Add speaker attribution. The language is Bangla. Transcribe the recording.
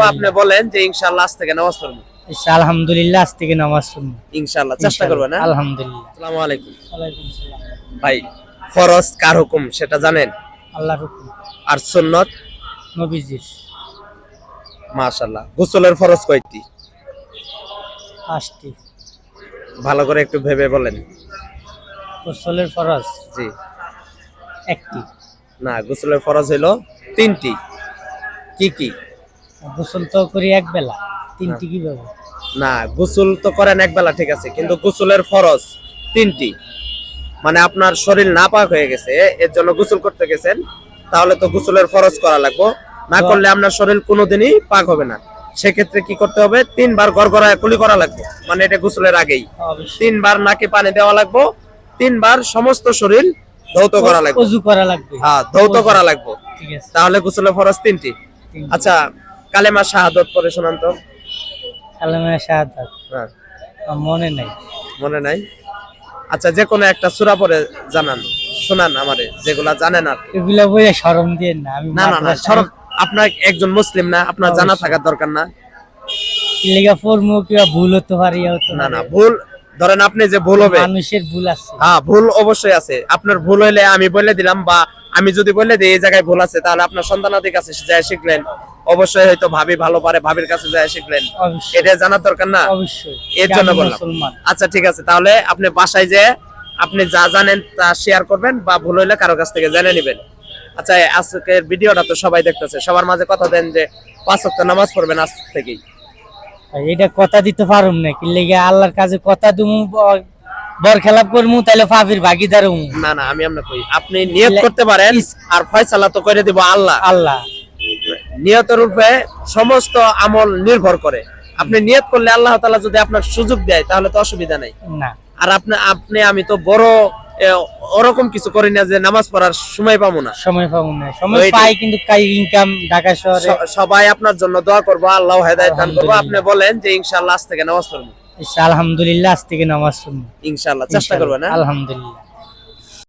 Speaker 1: আপনি বলেন যে ইনশাআল্লাহ আজ থেকে নামাজ পড়ব।
Speaker 2: আলহামদুলিল্লাহ আজ থেকে নামাজ শুনব
Speaker 1: ইনশাআল্লাহ চেষ্টা করবেন হ্যাঁ?
Speaker 2: আলহামদুলিল্লাহ।
Speaker 1: আসসালামু আলাইকুম।
Speaker 2: ওয়ালাইকুম সালাম
Speaker 1: ভাই ফরজ কার হুকুম সেটা জানেন?
Speaker 2: আল্লাহর হুকুম।
Speaker 1: আর সুন্নত?
Speaker 2: নবীজির।
Speaker 1: মাশাআল্লাহ। গোসলের ফরজ কয়টি?
Speaker 2: পাঁচটি।
Speaker 1: ভালো করে একটু ভেবে বলেন।
Speaker 2: গোসলের ফরজ?
Speaker 1: জি।
Speaker 2: একটি।
Speaker 1: না গোসলের ফরজ হইল তিনটি। কি কি?
Speaker 2: গোসল তো করি এক বেলা। তিনটি কীভাবে?
Speaker 1: না গোসল তো করেন এক বেলা ঠিক আছে কিন্তু গোসলের ফরজ তিনটি। মানে আপনার শরীর নাপাক হয়ে গেছে এর জন্য গোসল করতে গেছেন তাহলে তো গোসলের ফরজ করা লাগবে। না করলে আপনার শরীর কোনোদিনই পাক হবে না। সেক্ষেত্রে কি করতে হবে? তিনবার গড়গড়ায় কুলি করা লাগবে মানে এটা গোসলের আগেই। তিনবার নাকে পানি দেওয়া লাগবে তিনবার সমস্ত শরীর ধৌত করা লাগবে।
Speaker 2: করা লাগবে।
Speaker 1: হ্যাঁ ধৌত করা লাগবে। তাহলে গোসলের ফরজ তিনটি।
Speaker 2: তিনটি।
Speaker 1: আচ্ছা কালেমা শাহাদত পরে শোনান তো।
Speaker 2: কালামে শাহাদাত?
Speaker 1: হ্যাঁ।
Speaker 2: মনে নাই।
Speaker 1: মনে নাই? আচ্ছা যে কোনো একটা সূরা পরে জানান শোনান আমারে যেগুলা জানেন আর
Speaker 2: এগুলা বইয়ে শরম দিয়ে না আমি
Speaker 1: না না না
Speaker 2: মাদ্রাসায়-
Speaker 1: আপনার একজন মুসলিম না আপনার জানা থাকার দরকার না।
Speaker 2: লেগা পড়মু কিবা ভুল হতে পারে
Speaker 1: না না ভুল ধরেন আপনি যে ভুল হবে
Speaker 2: মানুষের ভুল আছে।
Speaker 1: হ্যাঁ ভুল অবশ্যই আছে। আপনার ভুল হইলে আমি বলে দিলাম বা আমি যদি বলে দিই এই জায়গায় ভুল আছে তাহলে আপনার সন্তানাদির কাছে যায় শিখলেন। অবশ্যই হয়তো ভাবি ভালো পারে ভাবির কাছে যায় শিখলেন এটা জানার দরকার না?
Speaker 2: অবশ্যই।
Speaker 1: এর জন্য বললাম। আচ্ছা ঠিক আছে। তাহলে আপনি বাসায় যে আপনি যা জানেন তা শেয়ার করবেন বা ভুল হইলে কারও কাছ থেকে জেনে নেবেন। আচ্ছা আজকের ভিডিওটা তো সবাই দেখতেছে। সবার মাঝে কথা দেন যে পাঁচ ওয়াক্ত নামাজ পড়বেন আজ থেকেই।
Speaker 2: এটা কথা দিতে পারুম না। কি লেগে আল্লাহর কাছে কথা দিমু বর খেলাপ করমু তাহলে ফাফির ভাগিদার
Speaker 1: না না আমি আপনার কই। আপনি নিয়ত করতে পারেন আর ফয়সালা তো করে দিব আল্লাহ।
Speaker 2: আল্লাহ।
Speaker 1: নিয়তের উপরে সমস্ত আমল নির্ভর করে। আপনি নিয়ত করলে আল্লাহ তাআলা যদি আপনার সুযোগ দেয় তাহলে তো অসুবিধা নাই। আর আপনি আপনি আমি তো বড় ওরকম কিছু করি না যে নামাজ পড়ার সময় পাবো না।
Speaker 2: সময় পাবো না। সময় পাই কিন্তু কাই ইনকাম ঢাকা শহরে।
Speaker 1: সবাই আপনার জন্য দোয়া করব আল্লাহ হেদায়ত দান করব। আপনি বলেন যে ইনশাআল্লাহ আজ থেকে নামাজ পড়ব।
Speaker 2: ইসা আলহামদুলিল্লাহ আজ থেকে নামাজ শুনব
Speaker 1: ইনশাআল্লাহ। চেষ্টা করবেন হ্যাঁ?
Speaker 2: আলহামদুলিল্লাহ।